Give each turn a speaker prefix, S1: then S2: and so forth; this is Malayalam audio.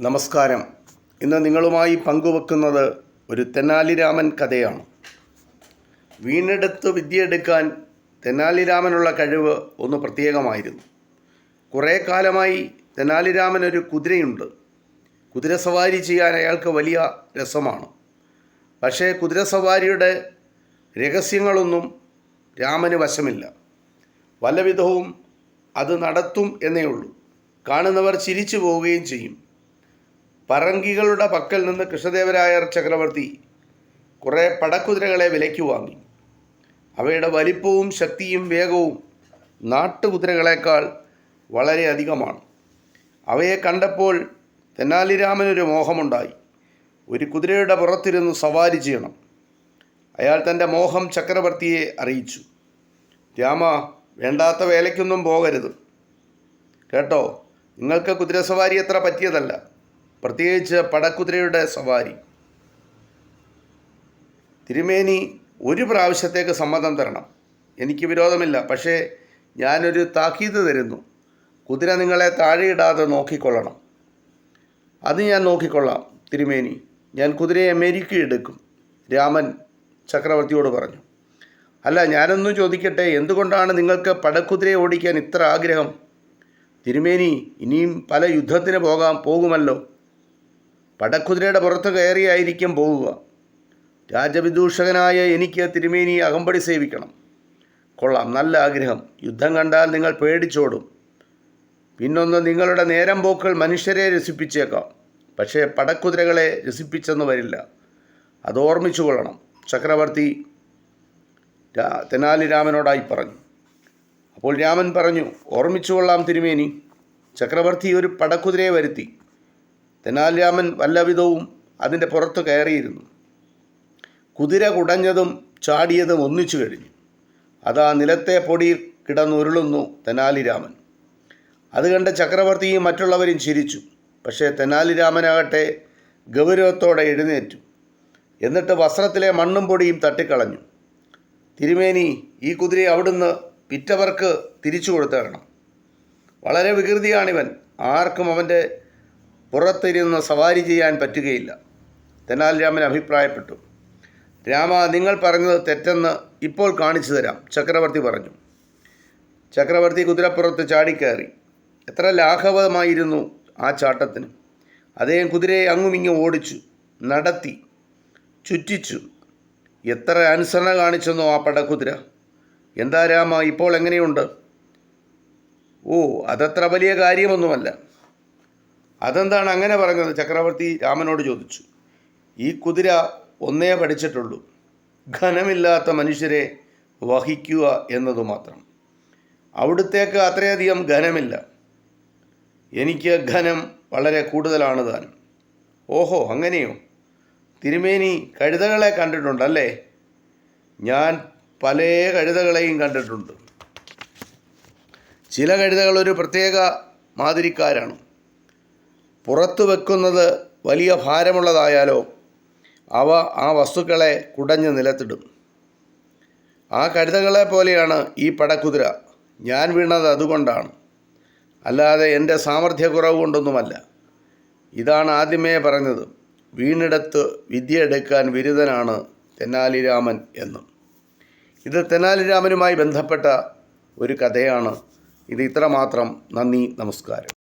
S1: നമസ്കാരം. ഇന്ന് നിങ്ങളുമായി പങ്കുവെക്കുന്നത് ഒരു തെന്നാലിരാമൻ കഥയാണ്. വീണെടുത്ത് വിദ്യയെടുക്കാൻ തെന്നാലിരാമനുള്ള കഴിവ് ഒന്ന് പ്രത്യേകമായിരുന്നു. കുറേ കാലമായി തെന്നാലിരാമൻ ഒരു കുതിരയുണ്ട്. കുതിര സവാരി ചെയ്യാൻ അയാൾക്ക് വലിയ രസമാണ്. പക്ഷേ കുതിര സവാരിയുടെ രഹസ്യങ്ങളൊന്നും രാമന് വശമില്ല. വല്ലവിധവും അത് നടത്തും എന്നേ ഉള്ളൂ. കാണുന്നവർ ചിരിച്ചു പോവുകയും ചെയ്യും. പറങ്കികളുടെ പക്കൽ നിന്ന് കൃഷ്ണദേവരായർ ചക്രവർത്തി കുറേ പടക്കുതിരകളെ വിലയ്ക്ക് വാങ്ങി. അവയുടെ വലിപ്പവും ശക്തിയും വേഗവും നാട്ടുകുതിരകളേക്കാൾ വളരെയധികമാണ് അവയെ കണ്ടപ്പോൾ തെന്നാലിരാമനൊരു മോഹമുണ്ടായി. ഒരു കുതിരയുടെ പുറത്തിരുന്ന് സവാരി ചെയ്യണം. അയാൾ തന്റെ മോഹം ചക്രവർത്തിയെ അറിയിച്ചു. രാമ വേണ്ടാത്ത വേലയ്ക്കൊന്നും പോകരുത്. കേട്ടോ നിങ്ങൾക്ക് കുതിരസവാരി അത്ര പറ്റിയതല്ല. പ്രത്യേകിച്ച് പടക്കുതിരയുടെ സവാരി. തിരുമേനി ഒരു പ്രാവശ്യത്തേക്ക് സമ്മതം തരണം. എനിക്ക് വിരോധമില്ല പക്ഷേ ഞാനൊരു താക്കീത് തരുന്നു. കുതിര നിങ്ങളെ താഴെയിടാതെ നോക്കിക്കൊള്ളണം. അത് ഞാൻ നോക്കിക്കൊള്ളാം തിരുമേനി. ഞാൻ കുതിരയെ മെരുക്കിയെടുക്കും രാമൻ ചക്രവർത്തിയോട് പറഞ്ഞു. അല്ല ഞാനൊന്നും ചോദിക്കട്ടെ എന്തുകൊണ്ടാണ് നിങ്ങൾക്ക് പടക്കുതിരയെ ഓടിക്കാൻ ഇത്ര ആഗ്രഹം? തിരുമേനി ഇനിയും പല യുദ്ധത്തിന് പോകാൻ പോകുമല്ലോ. പടക്കുതിരയുടെ പുറത്ത് കയറിയായിരിക്കും പോവുക. രാജവിദൂഷകനായ എനിക്ക് തിരുമേനി അകമ്പടി സേവിക്കണം. കൊള്ളാം നല്ല ആഗ്രഹം. യുദ്ധം കണ്ടാൽ നിങ്ങൾ പേടിച്ചോടും. പിന്നൊന്ന് നിങ്ങളുടെ നേരം പോക്കൾ മനുഷ്യരെ രസിപ്പിച്ചേക്കാം. പക്ഷേ പടക്കുതിരകളെ രസിപ്പിച്ചെന്ന് വരില്ല. അത് ഓർമ്മിച്ചു കൊള്ളണം. ചക്രവർത്തി തെനാലി രാമനോടായി പറഞ്ഞു. അപ്പോൾ രാമൻ പറഞ്ഞു ഓർമ്മിച്ചു കൊള്ളാം തിരുമേനി. ചക്രവർത്തി ഒരു പടക്കുതിരയെ വരുത്തി. തെനാലി രാമൻ വല്ലവിധവും അതിന്റെ പുറത്ത് കയറിയിരുന്നു. കുതിര കുടഞ്ഞതും ചാടിയതും ഒന്നിച്ചു കഴിഞ്ഞു. അതാ നിലത്തെ പൊടിയിൽ കിടന്നുരുളുന്നു തെനാലിരാമൻ. അത് കണ്ട് ചക്രവർത്തിയും മറ്റുള്ളവരും ചിരിച്ചു. പക്ഷേ തെനാലിരാമനാകട്ടെ ഗൗരവത്തോടെ എഴുന്നേറ്റു. എന്നിട്ട് വസ്ത്രത്തിലെ മണ്ണും പൊടിയും തട്ടിക്കളഞ്ഞു. തിരുമേനി ഈ കുതിരയെ അവിടുന്ന് പിറ്റവർക്ക് തിരിച്ചു കൊടുത്തേക്കണം വളരെ വികൃതിയാണിവൻ. ആർക്കും അവന്റെ പുറത്തിരുന്ന് സവാരി ചെയ്യാൻ പറ്റുകയില്ല. തെനാലിരാമൻ രാമൻ അഭിപ്രായപ്പെട്ടു. രാമ നിങ്ങൾ പറഞ്ഞത് തെറ്റെന്ന് ഇപ്പോൾ കാണിച്ചു തരാം ചക്രവർത്തി പറഞ്ഞു. ചക്രവർത്തി കുതിരപ്പുറത്ത് ചാടിക്കയറി. എത്ര ലാഘവമായിരുന്നു ആ ചാട്ടത്തിന്. അദ്ദേഹം കുതിരയെ അങ്ങുമിങ്ങും ഓടിച്ചു നടത്തി ചുറ്റിച്ചു. എത്ര അനുസരണ കാണിച്ചെന്നോ ആ പടക്കുതിര. എന്താ രാമ ഇപ്പോൾ എങ്ങനെയുണ്ട്? ഓ അതത്ര വലിയ കാര്യമൊന്നുമല്ല. അതെന്താണ് അങ്ങനെ പറഞ്ഞത് ചക്രവർത്തി രാമനോട് ചോദിച്ചു. ഈ കുതിര ഒന്നേ പഠിച്ചിട്ടുള്ളൂ. ഘനമില്ലാത്ത മനുഷ്യരെ വഹിക്കുക എന്നതു മാത്രം. അവിടുത്തേക്ക് അത്രയധികം ഘനമില്ല. എനിക്ക് ഘനം വളരെ കൂടുതലാണ് താനും ഓഹോ അങ്ങനെയോ? തിരുമേനി കഴുതകളെ കണ്ടിട്ടുണ്ടല്ലേ? ഞാൻ പല കഴുതകളെയും കണ്ടിട്ടുണ്ട്. ചില കഴുതകൾ ഒരു പ്രത്യേക മാതിരിക്കാരാണ്. പുറത്തു വെക്കുന്നത് വലിയ ഭാരമുള്ളതായാലോ അവ ആ വസ്തുക്കളെ കുടഞ്ഞ് നിലത്തിടും. ആ കഴുതകളെ പോലെയാണ് ഈ പടക്കുതിര. ഞാൻ വീണത് അതുകൊണ്ടാണ്. അല്ലാതെ എന്റെ സാമർഥ്യക്കുറവ് കൊണ്ടൊന്നുമല്ല. ഇതാണ് ആദ്യമേ പറഞ്ഞത്. വീണിടത്ത് വിദ്യ എടുക്കാൻ ബിരുദനാണ് തെന്നാലിരാമൻ എന്നും. ഇത് തെന്നാലിരാമനുമായി ബന്ധപ്പെട്ട ഒരു കഥയാണ്. ഇത് ഇത്രമാത്രം. നന്ദി നമസ്കാരം.